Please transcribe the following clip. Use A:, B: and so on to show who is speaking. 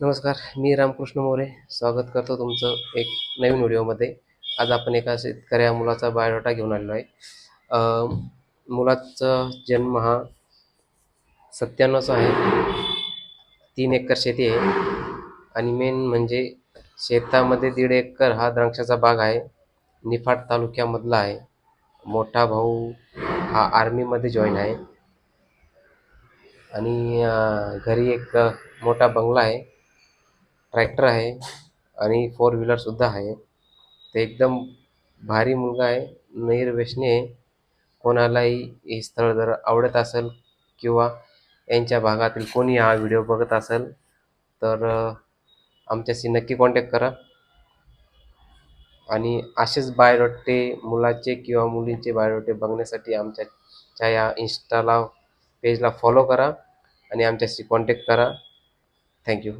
A: नमस्कार मी रामकृष्ण मोरे. स्वागत करतो तुमचं एक नवीन व्हिडिओमध्ये. आज आपण एका शेतकऱ्या मुलाचा बायोडाटा घेऊन आलेलो आहे. मुलाचा जन्म हा सत्त्याण्णवचा आहे. तीन एकर शेती आहे. आणि मेन म्हणजे शेतामध्ये दीड एकर हा द्राक्षाचा बाग आहे. निफाड तालुक्यामधला आहे. मोठा भाऊ हा आर्मीमध्ये जॉईन आहे. आणि घरी एक मोठा बंगला आहे. ट्रॅक्टर आहे आणि फोर व्हीलरसुद्धा आहे. ते एकदम भारी मुलगा आहे निर्व्यसनी आहे. कोणालाही हे स्थळ जर आवडत असेल किंवा यांच्या भागातील कोणी हा व्हिडिओ बघत असेल तर आमच्याशी नक्की कॉन्टॅक्ट करा. आणि असेच बायोडोटे मुलाचे किंवा मुलींचे बायोडोटे बघण्यासाठी आमच्याच्या या इन्स्टाला पेजला फॉलो करा आणि आमच्याशी कॉन्टॅक्ट करा. थँक्यू